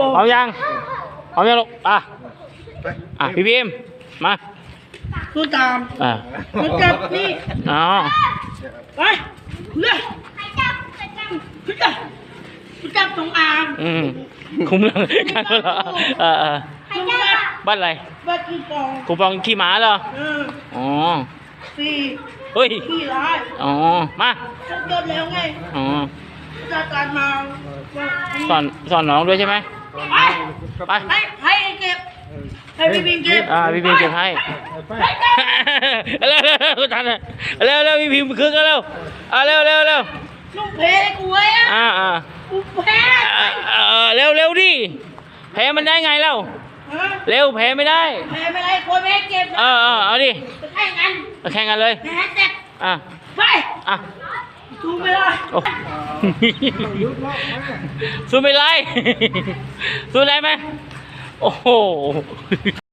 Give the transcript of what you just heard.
บอกพร้อมยังพร้อมยังลูกอะอะพี่พิมพ์มาสู้ตามอะมันจับนี่อ๋อไปเรื่อยขึ้นจับขึ้นจับตรงอ่างอืมคุ้มเลยกันเหรอเออเออขึ้นจับบ้านอะไรบ้านกี่ปองคูปองขี้หมาเหรอเอออ๋อสี่เฮ้ยขี้ร้ายอ๋อมาฉันจดแล้วไงอ๋อจะตามมาสอนสอนน้องด้วยใช่ไหม ไปไปให้ให้เก็บให้พี่บิงเก็บอ่าพี่พิมพ์เก็บให้ให้เก็บเร็วเร็วเร็วทันเลยเร็วเร็วพี่พิมพ์คึกแล้วเร็วอ่าเร็วเร็วเร็วลูกเพลกูไว้อะอ่าอ่ากูแพ้อ่าเออเร็วเร็วดิแพ้มันได้ไงเล่าฮะเร็วแพ้ไม่ได้แพ้ไม่ไรคนไม่ให้เก็บเออเออเอาดิจะแข่งกันมาแข่งกันเลยแพ้เจ็บอะไปอะดูไม่ได้โอ้สู้ไม่ไร ดูอะไรไหมโอ้โห